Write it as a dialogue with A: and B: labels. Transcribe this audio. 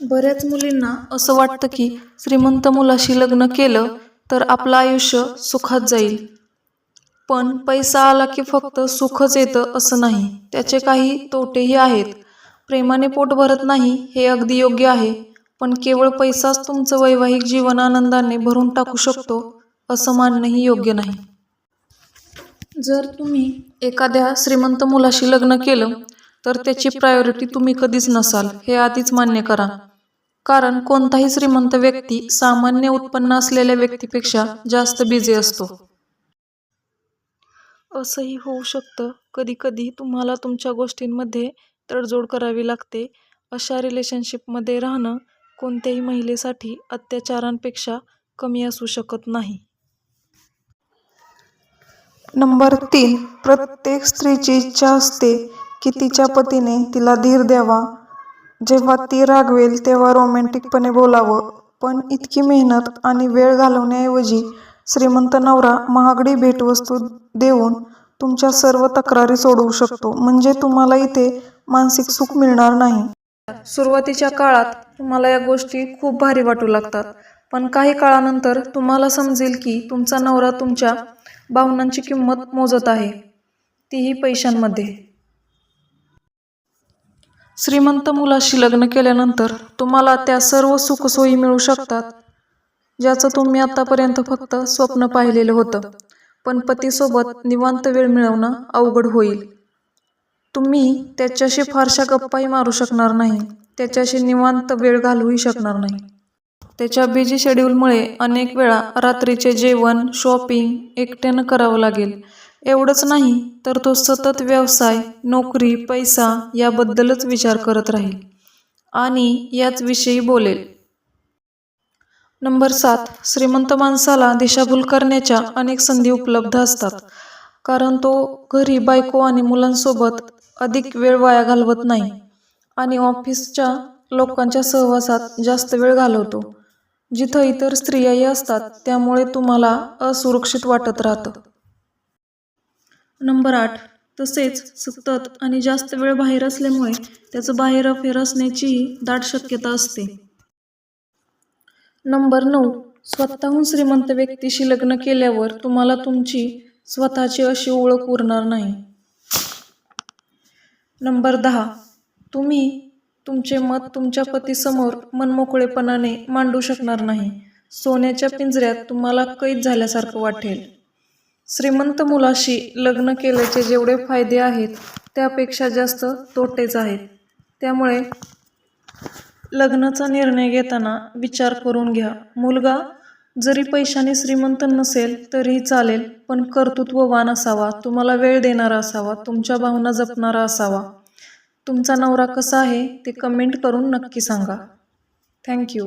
A: बऱ्याच मुलींना असं वाटतं की श्रीमंत मुलाशी लग्न केलं तर आपलं आयुष्य सुखात जाईल. पण पैसा आला की फक्त सुखच येतं असं नाही. त्याचे काही तोटेही आहेत. प्रेमाने पोट भरत नाही हे अगदी योग्य आहे. पण केवळ पैसाच तुमचं वैवाहिक जीवन आनंदाने भरून टाकू शकतो असं मानणंही योग्य नाही. जर तुम्ही एखाद्या श्रीमंत मुलाशी लग्न केलं तर त्याची प्रायोरिटी तुम्ही कधीच नसाल हे आधीच मान्य करा. कारण कोणताही श्रीमंत व्यक्ती सामान्य उत्पन्न असलेल्या व्यक्तीपेक्षा जास्त बिझी असतो. असंही होऊ शकतं. कधी कधी तुम्हाला तुमच्या गोष्टींमध्ये तडजोड करावी लागते. अशा रिलेशनशिपमध्ये राहणं कोणत्याही महिलेसाठी अत्याचारांपेक्षा कमी असू शकत नाही.
B: नंबर तीन. प्रत्येक स्त्रीची इच्छा असते की तिच्या पतीने तिला धीर द्यावा. जेव्हा ती रागवेल तेव्हा रोमॅन्टिकपणे बोलावं. पण इतकी मेहनत आणि वेळ घालवण्याऐवजी श्रीमंत नवरा महागडी भेटवस्तू देऊन तुमच्या सर्व तक्रारी सोडवू शकतो. म्हणजे तुम्हाला इथे मानसिक सुख मिळणार नाही.
A: सुरुवातीच्या काळात तुम्हाला या गोष्टी खूप भारी वाटू लागतात. पण काही काळानंतर तुम्हाला समजेल की तुमचा नवरा तुमच्या भावनांची किंमत मोजत आहे. तीही पैशांमध्ये. श्रीमंत मुलाशी लग्न केल्यानंतर तुम्हाला त्या सर्व सुखसोयी मिळू शकतात ज्याचं तुम्ही आतापर्यंत फक्त स्वप्न पाहिलेलं होतं. पण पतीसोबत निवांत वेळ मिळवणं अवघड होईल. तुम्ही त्याच्याशी फारशा गप्पाही मारू शकणार नाही त्याच्याशी निवांत वेळ घालवूही शकणार नाही. त्याच्या बिझी शेड्यूलमुळे अनेक वेळा रात्रीचे जेवण शॉपिंग एकट्यानं करावं लागेल. एवढंच नाही तर तो सतत व्यवसाय नोकरी पैसा याबद्दलच विचार करत राहील. आणि याच विषयी बोलेल. नंबर सात श्रीमंत माणसाला दिशाभूल करण्याच्या अनेक संधी उपलब्ध असतात. कारण तो घरी बायको आणि मुलांसोबत अधिक वेळ वाया घालवत नाही आणि ऑफिसच्या लोकांच्या सहवासात जास्त वेळ घालवतो. जिथं इतर स्त्रियाही असतात त्यामुळे तुम्हाला असुरक्षित वाटत राहतं. नंबर आठ तसेच सतत आणि जास्त वेळ बाहेर असल्यामुळे त्याचं बाहेर अफेर असण्याचीही दाट शक्यता असते. नंबर नऊ स्वतःहून श्रीमंत व्यक्तीशी लग्न केल्यावर तुम्हाला तुमची स्वतःची अशी ओळख उरणार नाही. नंबर दहा तुम्ही तुमचे मत तुमच्या पतीसमोर मनमोकळेपणाने मांडू शकणार नाही. सोन्याच्या पिंजऱ्यात तुम्हाला कैद झाल्यासारखं वाटेल. श्रीमंत मुलाशी लग्न केल्याचे जेवढे फायदे आहेत त्यापेक्षा जास्त तोटेच आहेत. त्यामुळे लग्नाचा निर्णय घेताना विचार करून घ्या. मुलगा जरी पैशाने श्रीमंत नसेल तरीही चालेल पण कर्तृत्ववान असावा. तुम्हाला वेळ देणारा असावा. तुमच्या भावना जपणारा असावा. तुमचा नवरा कसा आहे ते कमेंट करून नक्की सांगा. थँक्यू